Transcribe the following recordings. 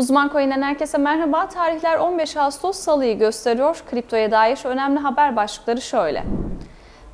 Uzman Coin'den herkese merhaba. Tarihler 15 Ağustos Salı'yı gösteriyor. Kriptoya dair önemli haber başlıkları şöyle.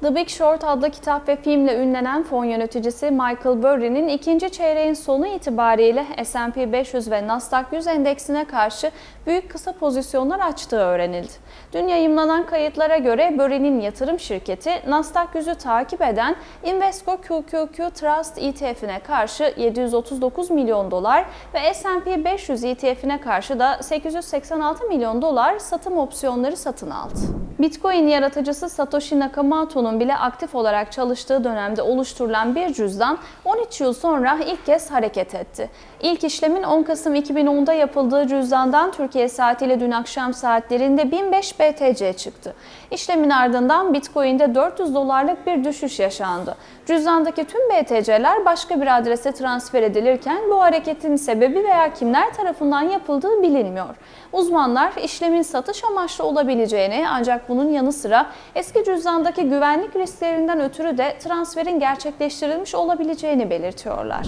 The Big Short adlı kitap ve filmle ünlenen fon yöneticisi Michael Burry'nin ikinci çeyreğin sonu itibariyle S&P 500 ve Nasdaq 100 endeksine karşı büyük kısa pozisyonlar açtığı öğrenildi. Dün yayımlanan kayıtlara göre Burry'nin yatırım şirketi Nasdaq 100'ü takip eden Invesco QQQ Trust ETF'ine karşı 739 milyon dolar ve S&P 500 ETF'ine karşı da 886 milyon dolar satım opsiyonları satın aldı. Bitcoin yaratıcısı Satoshi Nakamoto'nun bile aktif olarak çalıştığı dönemde oluşturulan bir cüzdan 13 yıl sonra ilk kez hareket etti. İlk işlemin 10 Kasım 2010'da yapıldığı cüzdandan Türkiye saatiyle dün akşam saatlerinde 1005 BTC çıktı. İşlemin ardından Bitcoin'de 400 dolarlık bir düşüş yaşandı. Cüzdandaki tüm BTC'ler başka bir adrese transfer edilirken bu hareketin sebebi veya kimler tarafından yapıldığı bilinmiyor. Uzmanlar işlemin satış amaçlı olabileceğini ancak bunun yanı sıra eski cüzdandaki güvenlik risklerinden ötürü de transferin gerçekleştirilmiş olabileceğini belirtiyorlar.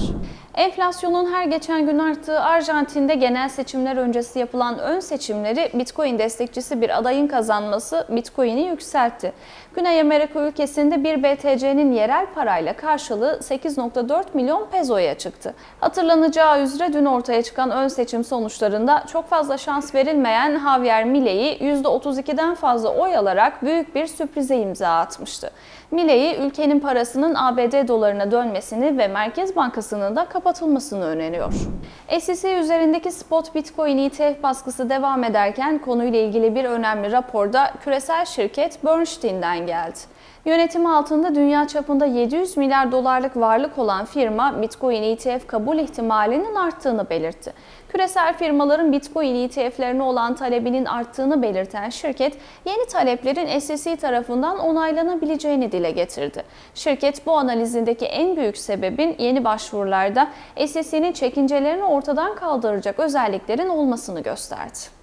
Enflasyonun her geçen gün arttığı Arjantin'de genel seçimler öncesi yapılan ön seçimleri Bitcoin destekçisi bir adayın kazanması Bitcoin'i yükseltti. Güney Amerika ülkesinde bir BTC'nin yerel parayla karşılığı 8.4 milyon pezoya çıktı. Hatırlanacağı üzere dün ortaya çıkan ön seçim sonuçlarında çok fazla şans verilmeyen Javier Milei %32'den fazla oy alarak büyük bir sürprize imza atmıştı. Milei ülkenin parasının ABD dolarına dönmesini ve Merkez Bankası'nın da kapatılmasını öneriyor. SEC üzerindeki spot Bitcoin ETF baskısı devam ederken konuyla ilgili bir önemli raporda küresel şirket Bernstein'den geldi. Yönetimi altında dünya çapında 700 milyar dolarlık varlık olan firma Bitcoin ETF kabul ihtimalinin arttığını belirtti. Küresel firmaların Bitcoin ETF'lerine olan talebinin arttığını belirten şirket, yeni taleplerin SEC tarafından onaylanabileceğini dile getirdi. Şirket bu analizindeki en büyük sebebin yeni başvurularda SEC'nin çekincelerini ortadan kaldıracak özelliklerin olmasını gösterdi.